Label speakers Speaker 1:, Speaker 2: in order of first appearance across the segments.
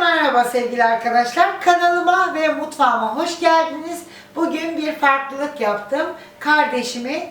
Speaker 1: merhaba sevgili arkadaşlar. Kanalıma ve mutfağıma hoş geldiniz. Bugün bir farklılık yaptım. Kardeşimi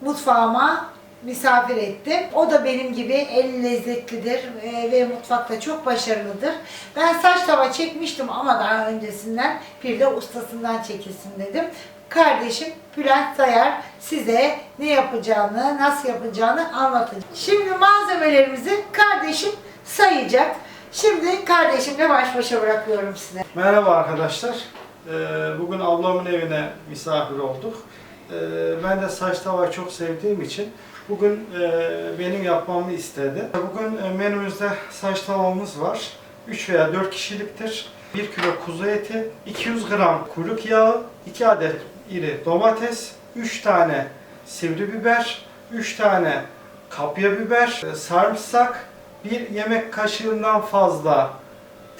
Speaker 1: mutfağıma misafir ettim. O da benim gibi el lezzetlidir e, ve mutfakta çok başarılıdır. Ben saç tava çekmiştim ama daha öncesinden bir de ustasından çekilsin dedim. Kardeşim Bülent Sayar size ne yapacağını, nasıl yapacağını anlatacak. Şimdi malzemelerimizi kardeşim sayacak. Şimdi kardeşimle baş başa bırakıyorum size.
Speaker 2: Merhaba arkadaşlar. Ee, Bugün ablamın evine misafir olduk. Ee, Ben de saç tava çok sevdiğim için bugün e, benim yapmamı istedi. Bugün e, menümüzde saç tavamız var. 3 veya 4 kişiliktir. 1 kilo kuzu eti, 200 gram kuyruk yağı, 2 adet iri domates, 3 tane sivri biber, 3 tane kapya biber, e, sarımsak, bir yemek kaşığından fazla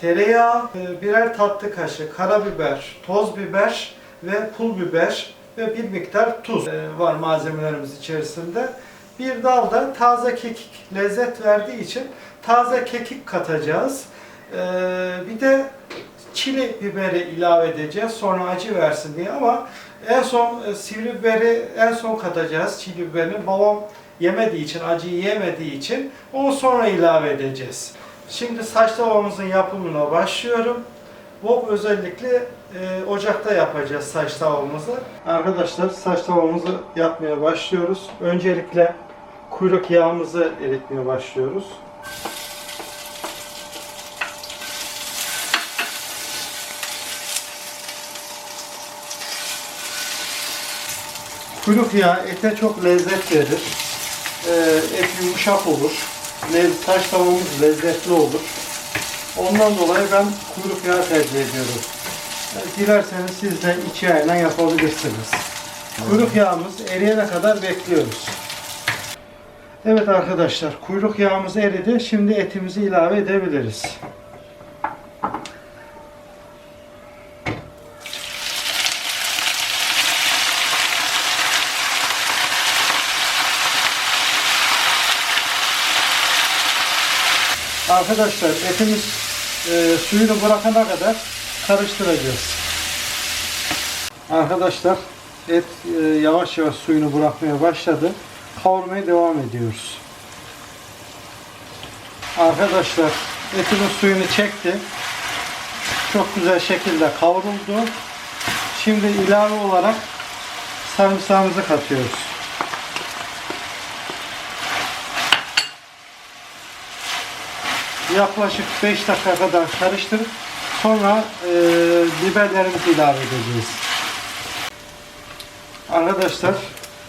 Speaker 2: tereyağı, e, birer tatlı kaşığı karabiber, toz biber ve pul biber ve bir miktar tuz e, var malzemelerimiz içerisinde. Bir dal da taze kekik lezzet verdiği için taze kekik katacağız. E, Bir de çili biberi ilave edeceğiz sonra acı versin diye ama en son sivri biberi en son katacağız çili biberini. Babam yemediği için, acıyı yemediği için onu sonra ilave edeceğiz. Şimdi saç tavamızın yapımına başlıyorum. Bu özellikle e, ocakta yapacağız saç tavamızı. Arkadaşlar saç tavamızı yapmaya başlıyoruz. Öncelikle kuyruk yağımızı eritmeye başlıyoruz. Kuyruk yağı ete çok lezzet verir. E, et yumuşak olur. Le- Saç tavamız lezzetli olur. Ondan dolayı ben kuyruk yağı tercih ediyorum. E, Dilerseniz siz de iki yağıyla yapabilirsiniz. Kuyruk yağımız eriyene kadar bekliyoruz. Evet arkadaşlar kuyruk yağımız eridi. Şimdi etimizi ilave edebiliriz. Arkadaşlar etimiz e, suyunu bırakana kadar karıştıracağız. Arkadaşlar et e, yavaş yavaş suyunu bırakmaya başladı. Kavurmaya devam ediyoruz. Arkadaşlar etimiz suyunu çekti. Çok güzel şekilde kavruldu. Şimdi ilave olarak sarımsağımızı katıyoruz. Yaklaşık 5 dakika kadar karıştırıp sonra e, biberlerimizi ilave edeceğiz. Arkadaşlar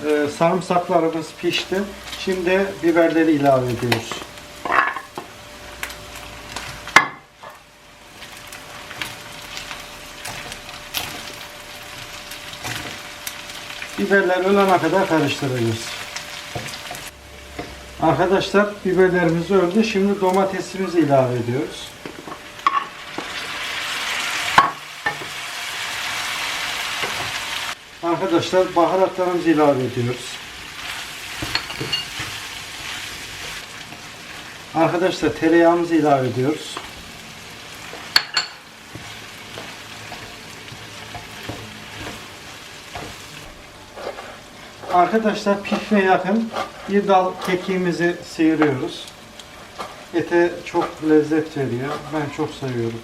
Speaker 2: e, sarımsaklarımız pişti. Şimdi biberleri ilave ediyoruz. Biberler ölene kadar karıştıracağız. Arkadaşlar biberlerimiz öldü. Şimdi domatesimizi ilave ediyoruz. Arkadaşlar baharatlarımızı ilave ediyoruz. Arkadaşlar tereyağımızı ilave ediyoruz. Arkadaşlar pişmeye yakın bir dal kekiğimizi sıyırıyoruz. Ete çok lezzet veriyor. Ben çok seviyorum.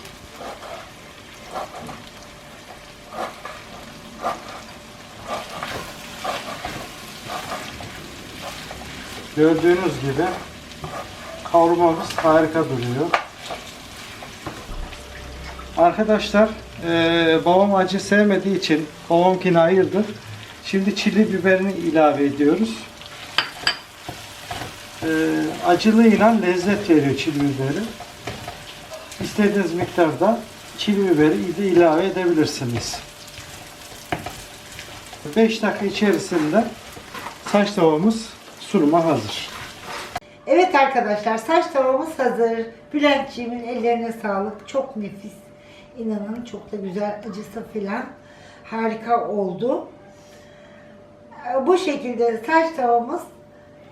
Speaker 2: Gördüğünüz gibi kavurmamız harika duruyor. Arkadaşlar eee, babam acı sevmediği için babamkini ayırdık. Şimdi çili biberini ilave ediyoruz. Ee, acılığıyla lezzet veriyor çili biberi. İstediğiniz miktarda çili biberi de ilave edebilirsiniz. 5 dakika içerisinde saç tavamız sunuma hazır.
Speaker 1: Evet arkadaşlar saç tavamız hazır. Bülentciğimin ellerine sağlık. Çok nefis. İnanın çok da güzel acısı filan. Harika oldu. Ee, Bu şekilde saç tavamız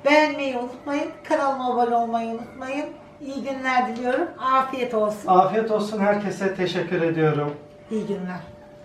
Speaker 1: Beğenmeyi unutmayın. Kanalıma abone olmayı unutmayın. iyi günler diliyorum. Afiyet olsun.
Speaker 2: Afiyet olsun herkese teşekkür ediyorum.
Speaker 1: İyi günler.